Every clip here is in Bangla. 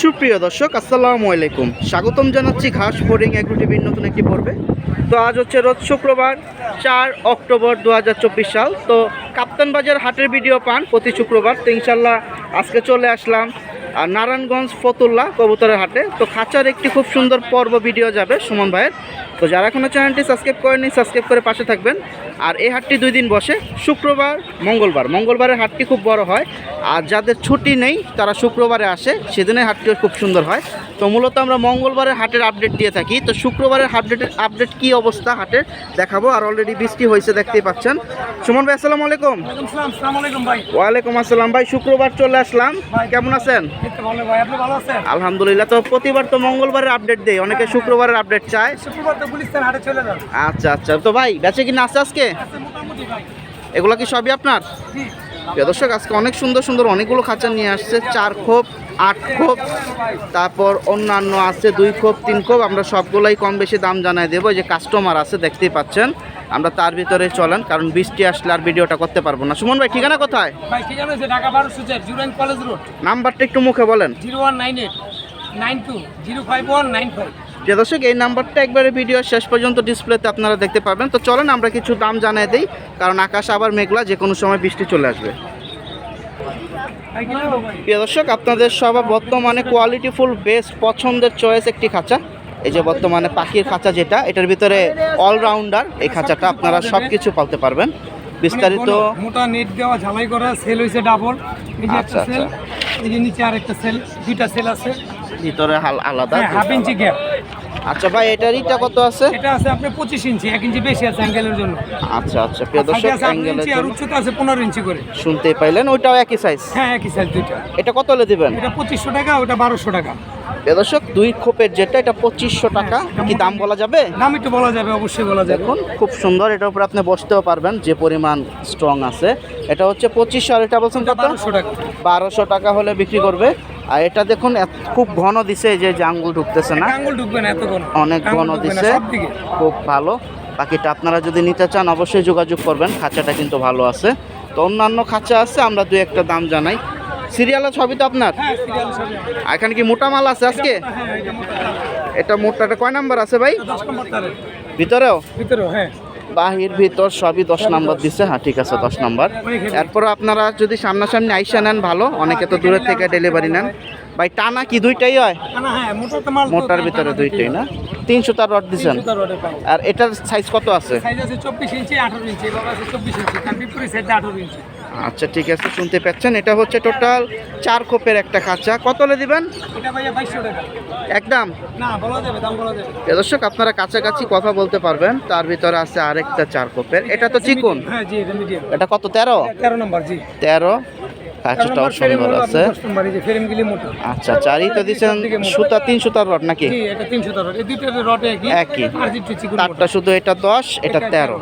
সুপ্রিয় দর্শক, আসসালামু আলাইকুম। স্বাগতম জানাচ্ছি ঘাস ফোরিং এগ্রো টিভির নতুন একটি পর্বে। তো আজ হচ্ছে রোজ শুক্রবার, চার অক্টোবর দু হাজার চব্বিশ সাল। তো কাপ্তান বাজার হাটের ভিডিও পান, প্রতি শুক্রবার। তো ইনশাল্লাহ আজকে চলে আসলাম। আর নারায়ণগঞ্জ ফতুল্লা কবুতরের হাটে। তো খাঁচার একটি খুব সুন্দর পর্ব ভিডিও যাবে সুমন ভাইয়ের। তো যারা এখনও চ্যানেলটি সাবস্ক্রাইব করেনি সাবস্ক্রাইব করে পাশে থাকবেন। আর এই হাটটি দুই দিন বসে, শুক্রবার, মঙ্গলবার। মঙ্গলবারের হাটটি খুব বড় হয়। আর যাদের ছুটি নেই, তারা শুক্রবারে আসে। সেদিনের হাটটিও খুব সুন্দর হয়। তো মূলত আমরা মঙ্গলবারের হাটের আপডেট দিয়ে থাকি। তো শুক্রবারের আপডেটের আপডেট কি অবস্থা হাটের? দেখাবো। আর অলরেডি বৃষ্টি হয়েছে দেখতেই পাচ্ছেন। সুমন ভাই আসসালামু আলাইকুম। ওয়ালাইকুম সালাম আসসালামু ভাই। শুক্রবার চলে আসলাম। কেমন আছেন? আলহামদুলিল্লাহ তো প্রতিবার তো মঙ্গলবারের আপডেট দেয় অনেকে শুক্রবারের আপডেট চায়। আচ্ছা আচ্ছা। তো ভাই বেঁচে কি না আছে আজকে এগুলো কি সবই আপনার? প্রিয় দর্শক আজকে অনেক সুন্দর সুন্দর অনেকগুলো খাঁচা নিয়ে আসছে। চার খোপ আট খোপ তারপর অন্যান্য আছে দুই খোপ তিন খোপ। আমরা সবগুলোই কম বেশি দাম জানাই দেবো। যে কাস্টমার আছে দেখতেই পাচ্ছেন। আমরা তার ভিতরে চলেন কারণ বৃষ্টি আসলে আর ভিডিওটা করতে পারব না। সুমন ভাই ঠিকানা কোথায়? নাম্বারটা একটু মুখে বলেন। Zero one nine eight nine two zero five one nine five. প্রিয় দর্শক এই নাম্বারটা একবারে ভিডিও শেষ পর্যন্ত ডিসপ্লেতে আপনারা দেখতে পাবেন তো চলেন আমরা কিছু দাম জানিয়ে দিই কারণ আকাশ আবার মেঘলা যে কোনো সময় বৃষ্টি চলে আসবে। প্রিয় দর্শক আপনাদের সবার বর্তমানে কোয়ালিটিফুল বেস্ট পছন্দের চয়েস একটি খাঁচা। এই যে বর্তমানে পাখির খাঁচা যেটা এটার ভিতরে অলরাউন্ডার এই খাঁচাটা আপনারা সব কিছু পালতে পারবেন। বিস্তারিত মোটা নেট দেওয়া ঝালাই করা সেল হইছে ডাবল এই যে আচ্ছা, একটা সেল এই যে নিচে আরেকটা সেল দুইটা সেল আছে। ভিতরে হাল আলাদা। হাফ ইঞ্চি গ্যাপ আচ্ছা ভাই এটার ইটা কত আছে? এটা আছে আপনার পঁচিশ ইঞ্চি এক ইঞ্চি বেশি আছে অ্যাঙ্গেলের জন্য। আচ্ছা আচ্ছা প্রিয় দর্শক অ্যাঙ্গেলের ইঞ্চি আর জন্য উচ্চতা আছে পনেরো ইঞ্চি করে। শুনতে পাইলেন ওইটাও একই সাইজ হ্যাঁ একই সাইজ দুইটা। এটা কত হলে দিবেন? এটা পঁচিশশো টাকা ওটা বারোশো টাকা। প্রিয় দর্শক দুই খোপের যেটা এটা পঁচিশশো টাকা। কি দাম বলা যাবে? দাম একটু বলা যাবে অবশ্যই বলা যাবে। দেখুন খুব সুন্দর এটার উপরে আপনি বসতেও পারবেন যে পরিমাণ স্ট্রং আছে। এটা হচ্ছে পঁচিশশো আর এটা বলছেন কত? বারোশো টাকা। হলে বিক্রি করবে। আর এটা দেখুন খুব ঘন দিছে যে যে আঙ্গুল ঢুকতেছে না? আঙ্গুল ঢুকবে না এত ঘন। অনেক ঘন দিছে। খুব ভালো। বাকিটা আপনারা যদি নিতে চান অবশ্যই যোগাযোগ করবেন। খাঁচাটা কিন্তু ভালো আছে। তো অন্যান্য খাঁচা আছে আমরা দু একটা দাম জানাই। সিরিয়ালের ছবি তো আপনার? হ্যাঁ সবই এখানে কি মোটা মাল আছে আজকে? হ্যাঁ এটা মোটা এটা মোটাটা কয় নাম্বার আছে ভাই? ভিতরেও? ভিতরেও হ্যাঁ। বাহির ভিতর সবই দশ নাম্বার দিচ্ছে হ্যাঁ ঠিক আছে দশ নাম্বার। এরপর আপনারা যদি সামনাসামনি আইসা নেন ভালো অনেকে তো দূরের থেকে ডেলিভারি নেন। ভাই টানা কি দুইটাই হয়? হ্যাঁ মোটার ভিতরে দুইটাই না? তিনশো তার রড দিচ্ছেন। আর এটার সাইজ কত আছে? চব্বিশ ইঞ্চি আঠারো ইঞ্চি এবার আছে চব্বিশ ইঞ্চি। আচ্ছা ঠিক আছে শুনতে পাচ্ছেন। এটা হচ্ছে টোটাল চার খোপের একটা খাঁচা। কত হলে দিবেন? একদম না বলা যাবে দাম বলা যাবে। প্রিয় দর্শক আপনারা কাছাকাছি কথা বলতে পারবেন। তার ভিতরে আছে আরেকটা চার খোপের। এটা তো চিকুন। হ্যাঁ জি এটা কত তেরো? তেরো নম্বর জি। তেরো। ফ্রেম সুন্দর আছে। আচ্ছা চারই তো দিচ্ছেন সুতা তিন সুতার রড নাকি? একই তারটা শুধু এটা দশ এটা তেরো।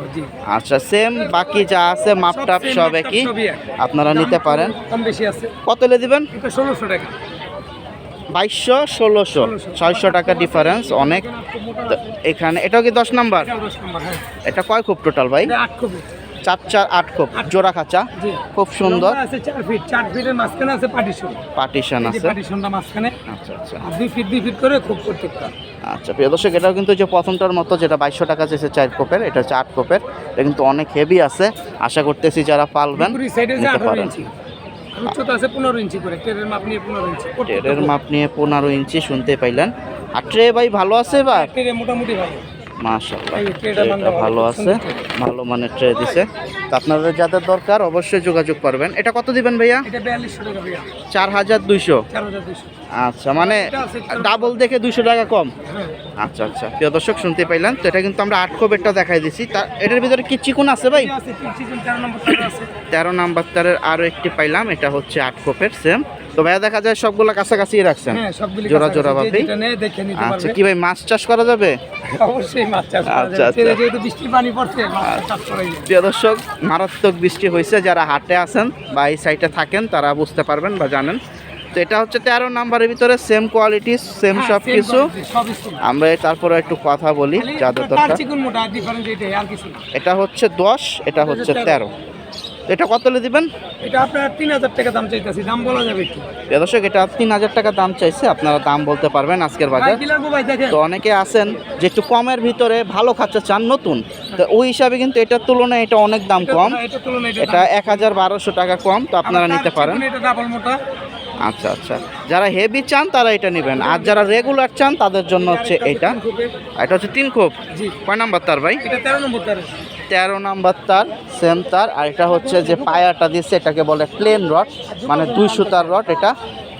আচ্ছা সেম বাকি যা আছে মাপ টাপ সব একই? আপনারা নিতে পারেন। কত হলে দিবেন? ষোলোশো টাকা। বাইশশো ষোলোশো। ছয়শো টাকা ডিফারেন্স অনেক। এখানে এটাও কি দশ নাম্বার? হ্যাঁ। এটা কয় খুব টোটাল ভাই? চার চার আট খুব জোড়া খাঁচা। খুব সুন্দর। আছে চার ফিট চার ফিটের মাঝখানে আছে পার্টিশন পার্টিশন আছে। পার্টিশনটা মাঝখানে। আচ্ছা আচ্ছা। দুই ফিট দুই ফিট করে খুব প্রত্যেকটা। আচ্ছা প্রিয় দর্শক এটাও কিন্তু যে প্রথমটার মতো যেটা বাইশশো টাকা চেয়েছে চার কোপের এটা হচ্ছে আট কোপের এটা কিন্তু অনেক হেভি আছে। আশা করতেছি যারা পালবেন নিতে পারেন। উচ্চতা আছে পনেরো ইঞ্চি করে টেরের মাপ নিয়ে পনেরো ইঞ্চি। ট্রের মাপ নিয়ে পনেরো ইঞ্চি শুনতে পাইলেন। আর ট্রে ভাই ভালো আছে এবার? টেরে মোটামুটি ভালো। বান্দা ভালো আছে ভালো মানের ট্রে দিছে। তো আপনাদের যাদের দরকার অবশ্যই যোগাযোগ করবেন। এটা কত দিবেন ভাইয়া? চার হাজার দুইশো। আচ্ছা মানে ডাবল দেখে দুইশো টাকা কম। হ্যাঁ। আচ্ছা আচ্ছা প্রিয় দর্শক শুনতে পাইলেন। তো এটা কিন্তু আমরা আট কোপেরটা দেখাই দিছি। তা এটার ভিতরে কি চিকুন আছে ভাই? তেরো নাম্বার তারের আরও একটি পাইলাম। এটা হচ্ছে আট কোপের সেম। তো ভাইয়া দেখা যায় সবগুলো কাছাকাছি রাখছেন। হ্যাঁ জোড়া জোড়া নিতে আচ্ছা কি ভাই মাছ চাষ করা যাবে? অবশ্যই মাছ চাষ আচ্ছা, আচ্ছা। যেহেতু বৃষ্টি পানি পড়ছে মাছ চাষ করাই প্রিয় দর্শক মারাত্মক বৃষ্টি হয়েছে। যারা হাটে আছেন বা এই সাইডে থাকেন তারা বুঝতে পারবেন বা জানেন। তো এটা হচ্ছে তেরো নাম্বারের ভিতরে সেম কোয়ালিটি সেম হ্যাঁ, সব কিছু। আমরা তারপরে একটু কথা বলি যাদের দরকার। এটা হচ্ছে দশ এটা হচ্ছে তেরো। এটা কত হলে দিবেন? এটা আপনার তিন হাজার টাকা দাম চাইতেছি দাম বলা যাবে প্রিয় দর্শক এটা তিন হাজার টাকা দাম চাইছে আপনারা দাম বলতে পারবেন আজকের বাজার। কি তো অনেকে আছেন যে একটু কমের ভিতরে ভালো খাঁচা চান নতুন। তো ওই হিসাবে কিন্তু এটার তুলনায় এটা অনেক দাম কম। এটা এটা এক হাজার বারোশো টাকা কম তো আপনারা নিতে পারেন। এটা ডাবল মোটা। আচ্ছা আচ্ছা। যারা হেভি চান তারা এটা নেবেন। আর যারা রেগুলার চান তাদের জন্য হচ্ছে এইটা এটা হচ্ছে তিন খোপ। জি। কয় নাম্বার তার ভাই? এটা তেরো নম্বর তার। তেরো নাম্বার তার সেম তার আর এটা হচ্ছে যে পায়াটা দিচ্ছে এটাকে বলে প্লেন রড মানে দুই সুতার রড এটা।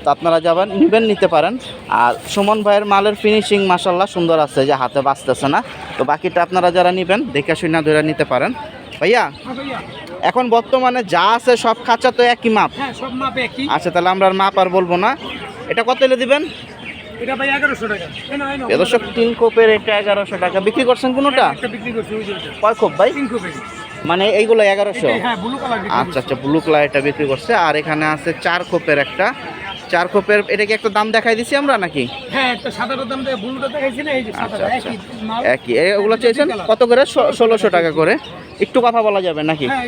তো আপনারা যাবেন নেবেন নিতে পারেন। আর সুমন ভাইয়ের মালের ফিনিশিং মাসাল্লাহ সুন্দর আছে যে হাতে বাঁচতেছে না। তো বাকিটা আপনারা যারা নেবেন দেখে শুনে ধরে নিতে পারেন। ভাইয়া এখন বর্তমানে যা আছে সব খাঁচা তো একই মাপ? হ্যাঁ সব মাপে একই। আচ্ছা তাহলে আমরা আর মাপ আর বলব না। এটা কত এলে দিবেন? এটা ভাই এগারোশো টাকা। এই নাও, এই নাও। এ দর্শক তিন কোপের এটা এগারোশো টাকা। বিক্রি করছেন কোনোটা? একটা বিক্রি করছি ওই যে ওইটা। কয় কোপ ভাই? মানে এইগুলো এগারোশো? হ্যাঁ আচ্ছা আচ্ছা ব্লু কালার এটা বিক্রি করছে। আর এখানে আছে চার কোপের একটা। চার কোপের এটা কি একটা দাম দেখাই দিছি আমরা নাকি? হ্যাঁ আচ্ছা আচ্ছা। একই। মাল এগুলো চেয়েছেন? কত করে? ষোলোশো টাকা করে। একটু কথা বলা যাবে নাকি? হ্যাঁ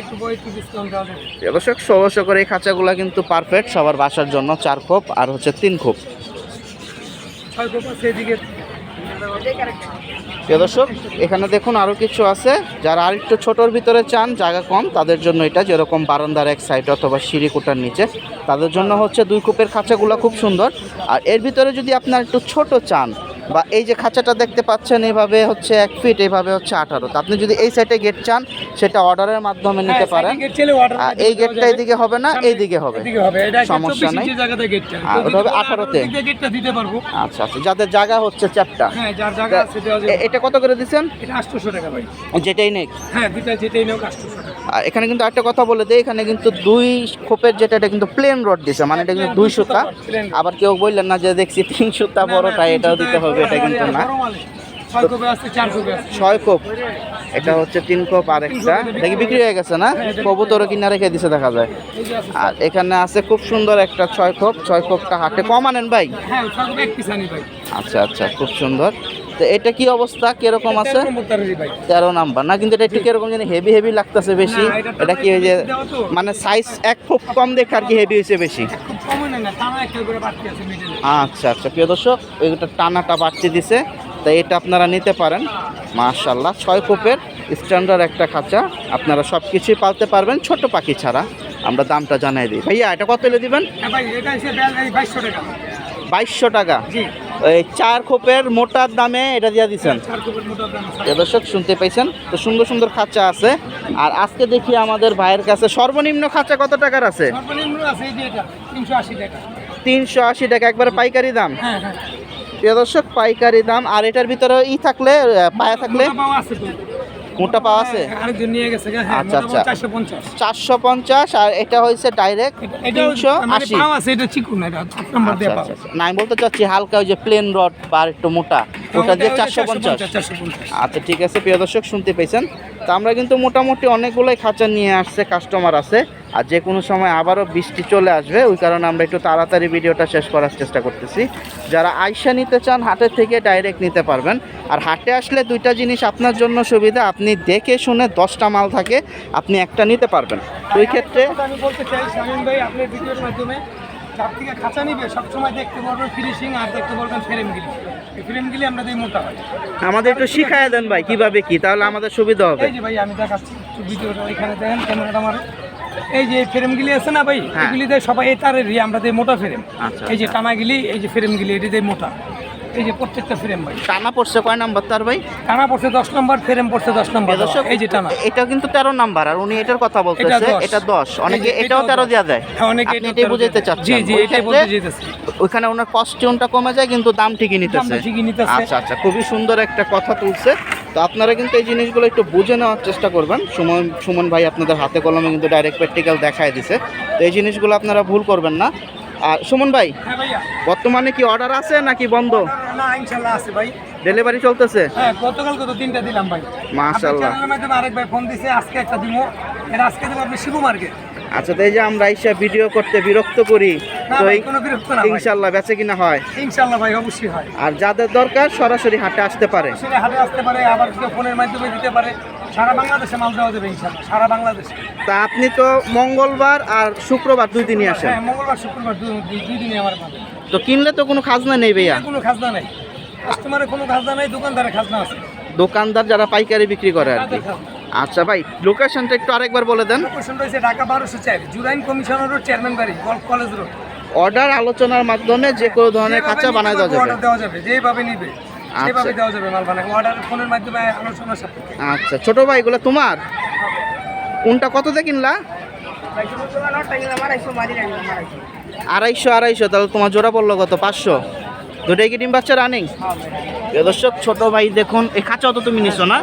দর্শক ষোলোশো করে এই খাঁচাগুলো কিন্তু পারফেক্ট সবার বাসার জন্য চার খোপ আর হচ্ছে তিন খোপ প্রিয় দর্শক, এখানে দেখুন আরও কিছু আছে। যারা আর একটু ছোটোর ভিতরে চান, জায়গা কম, তাদের জন্য এটা যেরকম বারান্দার এক সাইড অথবা সিঁড়িকুটার নিচে। তাদের জন্য হচ্ছে দুই কূপের খাঁচাগুলো খুব সুন্দর। আর এর ভিতরে যদি আপনার একটু ছোট চান বা এই যে খাঁচাটা দেখতে পাচ্ছেন এইভাবে হচ্ছে এক ফিট এইভাবে হচ্ছে আঠারো। আপনি যদি এই সাইডে গেট চান সেটা অর্ডারের মাধ্যমে নিতে হ্যাঁ, পারেন। এই গেটটা এইদিকে হবে না এইদিকে হবে। সমস্যা 24 নাই। ইঞ্চি জায়গাতে গেটটা আর যদি ওটা হবে বলে 18 তে। দিক দিয়ে গেটটা দিতে পারব। আচ্ছা আচ্ছা যাদের জায়গা হচ্ছে চারটা। হ্যাঁ এটা কত করে দিচ্ছেন? এটা 800 টাকা ভাই। যেটাই নেই হ্যাঁ দুটা যেটাই নাও 800 টাকা। আর এখানে কিন্তু একটা কথা বলে দেয় এখানে কিন্তু দুই খোপের যেটা এটা কিন্তু প্লেন রড দিছে। মানে এটা কিন্তু দুই সুতা। আবার কেউ বললেন না যে দেখছি তিন সুতা বড়টা এটাও দিতে হবে। এটা কিন্তু না। ছয় কোপে এটা হচ্ছে তিন কোপ আর একটা। দেখি বিক্রি হয়ে গেছে না? কবুতর কিনা রেখে দিছে দেখা যায়। আর এখানে আছে খুব সুন্দর একটা ছয় কোপ। ছয় কোপটা হাটে কম আনেন হ্যাঁ ভাই। আচ্ছা আচ্ছা খুব সুন্দর। তো এটা কি অবস্থা? কীরকম আছে? তেরো নম্বর না কিন্তু এটা একটু কীরকম জানি হেভি হেভি লাগতেছে বেশি। এটা কি ওই যে মানে সাইজ এক ফুট কম দেখে আর কি হেভি হয়েছে বেশি? খুব আচ্ছা আচ্ছা। প্রিয় দর্শক এইটা টানাটা বাড়তি দিছে। তাই এটা আপনারা নিতে পারেন। মাশাল্লাহ ছয় কোপের স্ট্যান্ডার্ড একটা খাঁচা। আপনারা সব কিছুই পালতে পারবেন ছোট পাখি ছাড়া। আমরা দামটা জানাই দিই। ভাইয়া এটা কত এলে দিবেন? হ্যাঁ ভাই এটা এসে বেল এই 2200 টাকা। বাইশশো টাকা। এই চার খোপের মোটার দামে এটা দিয়ে দিচ্ছেন দর্শক শুনতে পাইছেন? তো সুন্দর সুন্দর খাঁচা আছে। আর আজকে দেখি আমাদের ভাইয়ের কাছে সর্বনিম্ন খাঁচা কত টাকার আছে? সর্বনিম্ন আছে এই যে এটা 380 টাকা। তিনশো আশি টাকা একবার পাইকারি দাম? হ্যাঁ হ্যাঁ। প্রিয় দর্শক পাইকারি দাম। আর এটার ভিতরে ই থাকলে পায়া থাকলে? মোটা পাওয়া আছে? হ্যাঁ, হ্যাঁ আচ্ছা, আচ্ছা। চারশো পঞ্চাশ। আর এটা হয়েছে ডাইরেক্ট তিনশো মানে আশি। আচ্ছা আচ্ছা আচ্ছা। না আমি বলতে চাচ্ছি হালকা ওই যে প্লেন রড বা একটু মোটা ওটা দিয়ে চারশো পঞ্চাশ। আচ্ছা ঠিক আছে প্রিয় দর্শক শুনতে পেয়েছেন? তো আমরা কিন্তু মোটামুটি অনেকগুলোই খাঁচা নিয়ে আসছে কাস্টমার আছে। আর যে কোনো সময় আবারও বৃষ্টি চলে আসবে, ওই কারণে আমরা একটু তাড়াতাড়ি ভিডিওটা শেষ করার চেষ্টা করতেছি। যারা আইসা নিতে চান হাটের থেকে ডাইরেক্ট নিতে পারবেন। আর হাটে আসলে দুইটা জিনিস আপনার জন্য সুবিধা, আপনি দেখে শুনে দশটা মাল থাকে, আপনি একটা নিতে পারবেন। ওই ক্ষেত্রে আমি বলতে চাই ভাই, আপনার ভিডিওর মাধ্যমে যার থেকে খাঁচা নিবে সবসময় দেখতে পারবেন ফিনিশিং আর দেখতে পারবেন ফ্রেমগুলি এই ফ্রেমগুলি আমরা দিই মোটা হয় আমাদের একটু শিখায় দেন ভাই কীভাবে কি তাহলে আমাদের সুবিধা হবে। এই যে ভাই আমি দেখাচ্ছি একটু ভিডিওটা ওইখানে দেখেন ক্যামেরাটা আমার এই যে ফ্রেম ফ্রেমগুলি আছে না ভাই হ্যাঁ। এগুলি দেয় সবাই এই তারের আমরা দিই মোটা ফ্রেম আচ্ছা, এই যে টানা গিলি এই যে ফ্রেমগুলি এটি দেয় মোটা। এই যে প্রত্যেকটা ফ্রেম ভাই। টানা পড়ছে কয় নাম্বার তার ভাই? টানা পড়ছে দশ নম্বর ফ্রেম পড়ছে দশ নম্বর এই যে টানা। এটা কিন্তু তেরো নাম্বার আর উনি এটার কথা বলতেছে। এটা দশ। অনেকে এটাও তেরো দেওয়া দেয় হ্যাঁ অনেকে এটাই বুঝাইতে। চাচ্ছেন। জি জি এটাই বলতে যেতেছি ওইখানে ওনার কস্টিউমটা কমে যায় কিন্তু দাম ঠিকই নিতেছে। আচ্ছা আচ্ছা খুবই সুন্দর একটা কথা তুলছে। তো আপনারা কিন্তু এই জিনিসগুলো একটু বুঝে নেওয়ার চেষ্টা করবেন। সুমন সুমন ভাই আপনাদের হাতে কলমে কিন্তু ডাইরেক্ট প্র্যাকটিক্যাল দেখায় দিছে। তো এই জিনিসগুলো আপনারা ভুল করবেন না। আর সুমন ভাই হ্যাঁ বর্তমানে কি অর্ডার আছে নাকি বন্ধ? না ইনশাল্লাহ আছে ভাই। ডেলিভারি চলতেছে? হ্যাঁ গতকাল কত তিনটা দিলাম ভাই। মাশাআল্লাহ। আপনার চ্যানেলের মাধ্যমে আরেক ভাই ফোন দিছে আজকে একটা দিমো। এটা আজকে দেবো আপনি শিবু মার্কেট আচ্ছা তো এই যে আমরা এসে ভিডিও করতে বিরক্ত করি তো। ইনশাল্লাহ বেচে কিনা হয়। ইনশাল্লাহ ভাই অবশ্যই হয়। আর যাদের দরকার সরাসরি হাটে আসতে পারে। হাটে আসতে পারে আবার ফোনের মাধ্যমে দিতে পারে। সারা বাংলাদেশে মাল দেওয়া যাবে ইনশাল্লাহ সারা বাংলাদেশে। তা আপনি তো মঙ্গলবার আর শুক্রবার দুই দিনই আসেন। হ্যাঁ মঙ্গলবার শুক্রবার দুই দুই দিনে আমার তো কিনলে তো কোনো খাজনা নেই ভাইয়া। কোনো খাজনা নেই। কাস্টমারের কোনো খাজনা নেই দোকানদারের খাজনা আছে। দোকানদার যারা পাইকারি বিক্রি করে আর কি। আচ্ছা ভাই লোকেশনটা একটু আরেকবার বলে দেন। লোকেশন রয়েছে ঢাকা বারোশো চার জুরাইন কমিশনার রোড চেয়ারম্যান বাড়ি গল্ফ কলেজ রোড অর্ডার আলোচনার মাধ্যমে যে কোনো ধরনের খাঁচা বানায় দেওয়া যাবে। অর্ডার দেওয়া যাবে যেভাবে নিবে সেভাবে আচ্ছা। দেওয়া যাবে মাল বানায়। অর্ডার ফোনের মাধ্যমে আচ্ছা ছোট ভাই এগুলো তোমার? কোনটা কততে কিনলা? আড়াইশো আড়াইশো তাহলে তোমার জোড়া পড়ল কত? পাঁচশো। দুটাই কি ডিম বাচ্চা রানিং এ দর্শক ছোট ভাই দেখুন এই খাঁচাও তো তুমি নিছো না?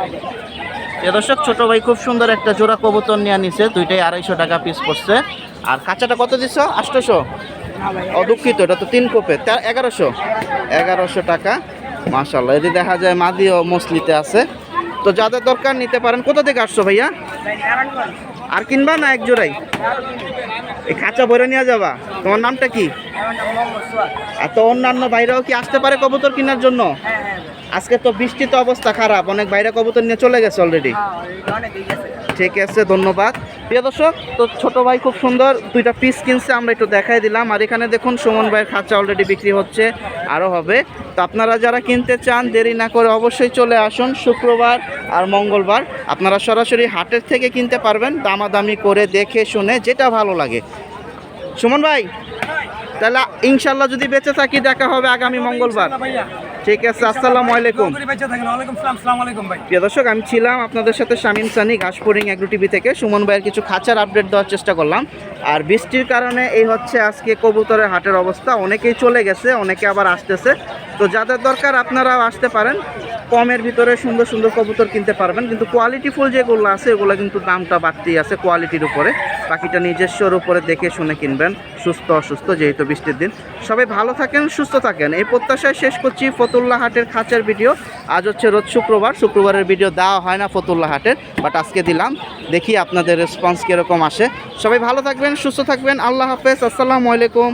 এ দর্শক, ছোট ভাই খুব সুন্দর একটা জোড়া কবুতর নিয়ে নিছে। দুইটাই আড়াইশো টাকা পিস পড়ছে। আর কাঁচাটা কত দিছো? আটশোশো? ও, দুঃখিত, এটা তো তিন কোপে এগারোশো? এগারোশো টাকা। মাশাল্লাহ এটি দেখা যায় মাদি ও মসলিতে আছে। তো যাদের দরকার নিতে পারেন, কোথা থেকে আসছো ভাইয়া? আর কিনবা না এক জোড়াই? এই কাঁচা ভরে নিয়ে যাবা। তোমার নামটা কি? আর তো অন্যান্য ভাইরাও কি আসতে পারে কবুতর কেনার জন্য? আজকে তো বৃষ্টি তো অবস্থা খারাপ অনেক বাইরে কবুতর নিয়ে চলে গেছে অলরেডি ঠিক আছে ধন্যবাদ। প্রিয় দর্শক তো ছোট ভাই খুব সুন্দর দুইটা পিস কিনছে আমরা একটু দেখাই দিলাম। আর এখানে দেখুন সুমন ভাইয়ের খাঁচা অলরেডি বিক্রি হচ্ছে আরও হবে। তো আপনারা যারা কিনতে চান দেরি না করে অবশ্যই চলে আসুন শুক্রবার আর মঙ্গলবার। আপনারা সরাসরি হাটের থেকে কিনতে পারবেন দামাদামি করে দেখে শুনে যেটা ভালো লাগে। সুমন ভাই তাহলে ইনশাল্লাহ যদি বেঁচে থাকি দেখা হবে আগামী মঙ্গলবার। ভাইয়া। ঠিক আছে আসসালামু আলাইকুম। প্রিয় দর্শক আমি ছিলাম আপনাদের সাথে শামিম সানি ঘাসপুরিং এগ্রো টিভি থেকে। সুমন ভাইয়ের কিছু খাঁচার আপডেট দেওয়ার চেষ্টা করলাম। আর বৃষ্টির কারণে এই হচ্ছে আজকে কবুতরের হাটের অবস্থা। অনেকেই চলে গেছে অনেকে আবার আসতেছে। তো যাদের দরকার আপনারাও আসতে পারেন। কমের ভিতরে সুন্দর সুন্দর কবুতর কিনতে পারবেন। কিন্তু কোয়ালিটি ফুল যেগুলো আছে ওগুলো কিন্তু দামটা বাড়তি আছে কোয়ালিটির উপরে। পাখিটা নিজস্বর উপরে দেখে শুনে কিনবেন। সুস্থ, অসুস্থ, যেহেতু বৃষ্টির দিন। সবাই ভালো থাকেন, সুস্থ থাকেন। এই প্রত্যাশায় শেষ করছি ফতুল্লা হাটের খাঁচার ভিডিও। আজ হচ্ছে রোজ শুক্রবার। শুক্রবারের ভিডিও দেওয়া হয় না ফতুল্লা হাটের বাট আজকে দিলাম। দেখি আপনাদের রেসপন্স কীরকম আসে। সবাই ভালো থাকবেন, সুস্থ থাকবেন। আল্লাহ হাফেজ। আসসালামু আলাইকুম।